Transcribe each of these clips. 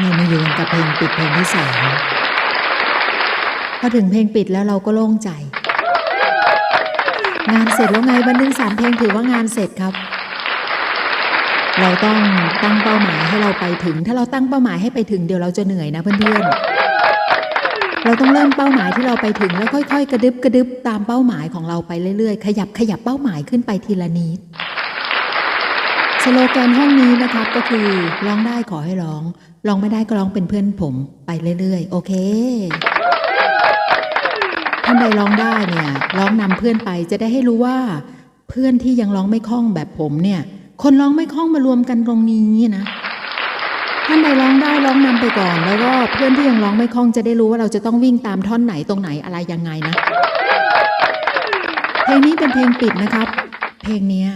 เรามาอยู่กันกับเพลงปิดเพลงที่สามพอถึงเพลงปิดแล้วเราก็โล่งใจ งานเสร็จแล้วไงบันทึกสามเพลงถือว่างานเสร็จครับ เราต้องตั้งเป้าหมายให้เราไปถึง ถ้าเราตั้งเป้าหมายให้ไปถึงเดี๋ยวเราจะเหนื่อยนะเพื่อนๆเราต้องเริ่มเป้าหมายที่เราไปถึงแล้วค่อย ๆ กระดึบกระดึบตามเป้าหมายของเราไปเรื่อยๆ ขยับขยับเป้าหมายขึ้นไปทีละนิด โลแกนห้องนี้นะครับก็คือร้องได้ขอให้ร้อง ร้องไม่ได้ก็ร้องเป็นเพื่อนผมไปเรื่อยๆ โอเคท่านใดร้องได้เนี่ยร้องนำเพื่อนไปจะได้ให้รู้ว่า เพื่อนที่ยังร้องไม่คล่องแบบผมเนี่ย คนร้องไม่คล่องมารวมกันตรงนี้นะท่านใดร้องได้ร้องนำไปก่อน แล้วก็เพื่อนที่ยังร้องไม่คล่องจะได้รู้ว่าเราจะต้องวิ่งตามท่อนไหนตรงไหนอะไรยังไงนะเพลงนี้เป็นเพลงปิดนะครับ เพลงเนี้ย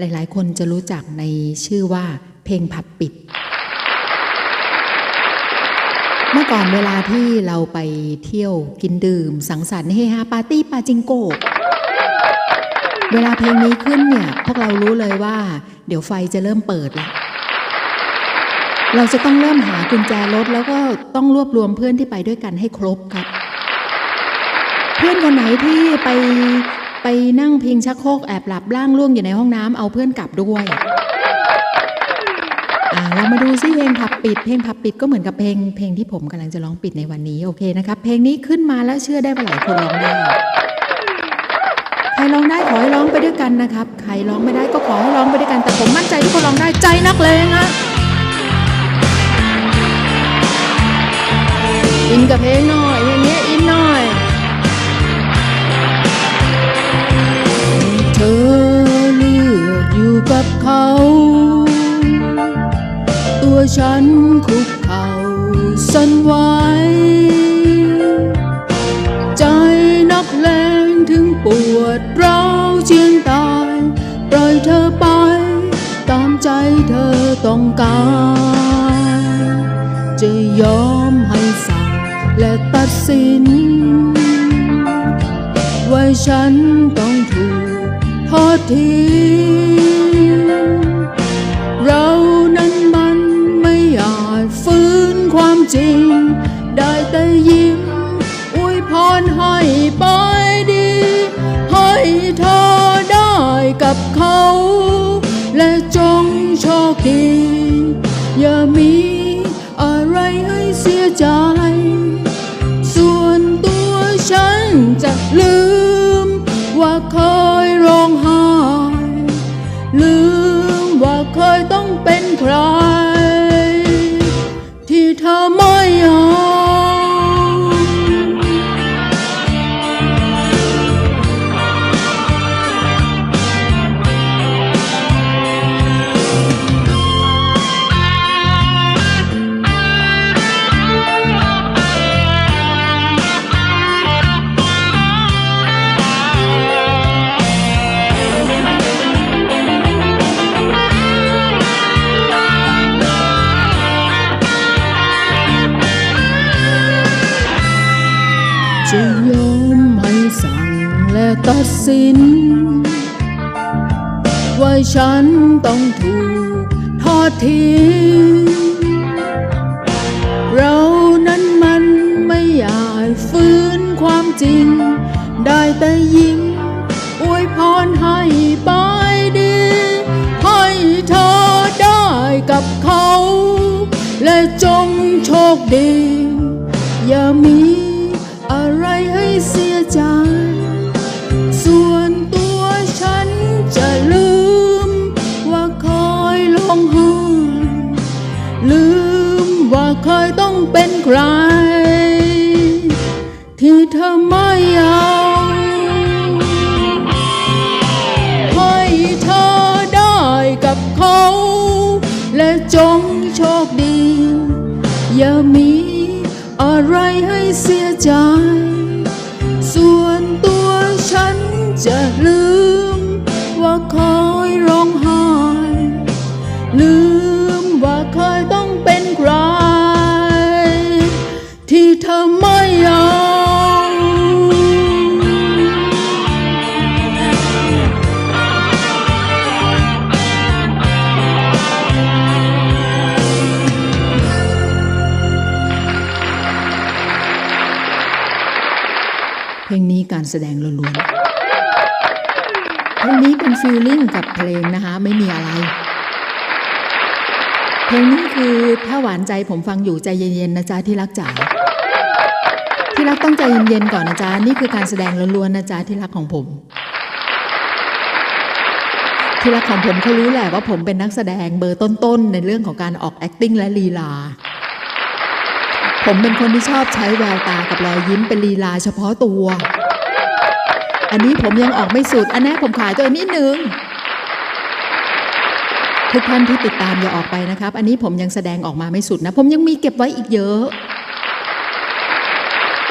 หลาย ๆ คนจะรู้จักในชื่อว่าเพลงผับปิด เมื่อก่อนเวลาที่เราไปเที่ยวกินดื่ม สังสรรค์เฮฮาปาร์ตี้ปาจิงโกเวลาเพลงนี้ขึ้นเนี่ย พวกเรารู้เลยว่า เดี๋ยวไฟจะเริ่มเปิดแล้วเราจะต้องเริ่มหากุญแจรถแล้วก็ต้องรวบรวมเพื่อนที่ไปด้วยกันให้ครบครับ เพื่อนคนไหนที่ไป ไปนั่งพิงชักโครกแอบหลับล่างล่วงอยู่ในห้องน้ำเอาเพื่อนกลับด้วยเรามาดูซิเพลงผับปิด เพลงผับปิดก็เหมือนกับเพลงเพลงที่ผมกำลังจะร้องปิดในวันนี้โอเคนะครับ เพลงนี้ขึ้นมาแล้วเชื่อได้ว่าหลายคนร้องได้ใครร้องได้ขอให้ร้องไปด้วยกันนะครับ ใครร้องไม่ได้ก็ขอให้ร้องไปด้วยกัน แต่ผมมั่นใจทุกคนร้องได้ใจนักเลงอะอินกับเพลงหน่อยเพลงนี้ ฉันคุกเข่าสั่นไหวใจนักเลงถึงปวดร้าวเจียนตาย ปล่อยเธอไป ตามใจเธอต้องการ จะยอมให้สั่งและตัดสิน ว่าฉันต้องถูกทอดทิ้ง จะลืมว่าเคยร้องไห้ลืมว่าเคยต้องเป็นใคร จะยอมให้สั่งและตัดสิน ว่าฉันต้องถูกทอดทิ้ง เรานั้นมันไม่อยาจฟื้นความจริง ได้แต่ยิ้มอวยพรให้ไปดี ให้เธอได้กับเขา และจงโชคดี อย่ามี เคยต้องเป็นใคร ที่เธอไม่เอาให้เธอได้กับเขา และจงโชคดี อย่ามีอะไรให้เสียใจ ส่วนตัวฉันจะลืม ว่าเคยร้องไห้ลืม การแสดงล้วนๆเพลงนี้เป็นฟีลลิ่งกับเพลงนะคะไม่มีอะไร เพลงนี้คือถ้าหวานใจผมฟังอยู่ใจเย็นๆนะจ๊ะที่รักจ๋าที่รักต้องใจเย็นๆก่อนนะจ๊ะนี่คือการแสดงล้วนๆนะจ๊ะที่รักของผม ที่รักของผมเขารู้แหละว่าผมเป็นนักแสดงเบอร์ต้นๆในเรื่องของการออก acting และลีลาผมเป็นคนที่ชอบใช้แววตากับรอยยิ้มเป็นลีลาเฉพาะตัว อันนี้ผมยังออกไม่สุด อันนี้ผมขายตัวนิดนึง ทุกท่านที่ติดตามอย่าออกไปนะครับ อันนี้ผมยังแสดงออกมาไม่สุดนะ ผมยังมีเก็บไว้อีกเยอะ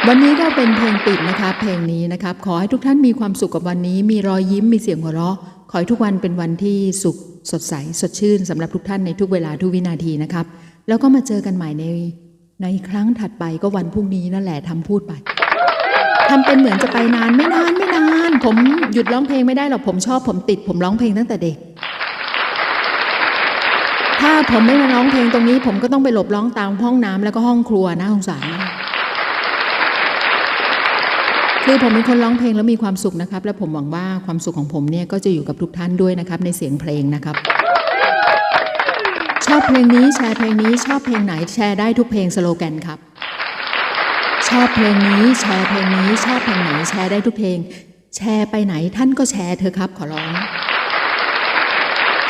วันนี้ก็เป็นเพลงปิดนะครับ เพลงนี้นะครับ ขอให้ทุกท่านมีความสุขกับวันนี้ มีรอยยิ้ม มีเสียงหัวเราะ ขอให้ทุกวันเป็นวันที่สุขสดใส สดชื่นสำหรับทุกท่านในทุกเวลาทุกวินาทีนะครับ แล้วก็มาเจอกันใหม่ในในครั้งถัดไปก็วันพรุ่งนี้นั่นแหละทำพูดไปทำเป็นเหมือนจะไปนานไม่นานานผมหยุดร้องเพลงไม่ได้หรอกผมชอบผมติด ผมร้องเพลงตั้งแต่เด็ก ถ้าผมไม่มาร้องเพลงตรงนี้ ผมก็ต้องไปหลบร้องตามห้องน้ำแล้วก็ห้องครัวนะสงสารคือผมเป็นคนร้องเพลงแล้วมีความสุขนะครับ และผมหวังว่าความสุขของผมเนี่ยก็จะอยู่กับทุกท่านด้วยนะครับ ในเสียงเพลงนะครับ ชอบเพลงนี้แชร์เพลงนี้ชอบเพลงไหนแชร์ได้ทุกเพลงสโลแกนครับ ชอบเพลงนี้แชร์เพลงนี้ชอบเพลงไหนแชร์ได้ทุกเพลง แชร์ไปไหนท่านก็แชร์เธอครับขอร้อง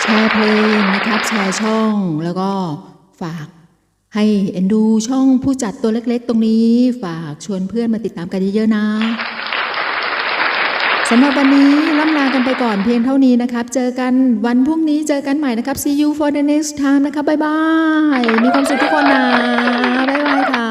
แชร์เพลงนะครับ แชร์ช่องแล้วก็ฝากให้เอ็นดูช่องผู้จัดตัวเล็กๆ ตรงนี้ ฝากชวนเพื่อนมาติดตามกันเยอะๆนะสำหรับวันนี้ล่ำลากันไปก่อนเพียงเท่านี้นะครับ เจอกันวันพรุ่งนี้เจอกันใหม่นะครับ see you for the next time นะครับบ๊ายบาย มีความสุขทุกคนนะ บ๊ายบายค่ะ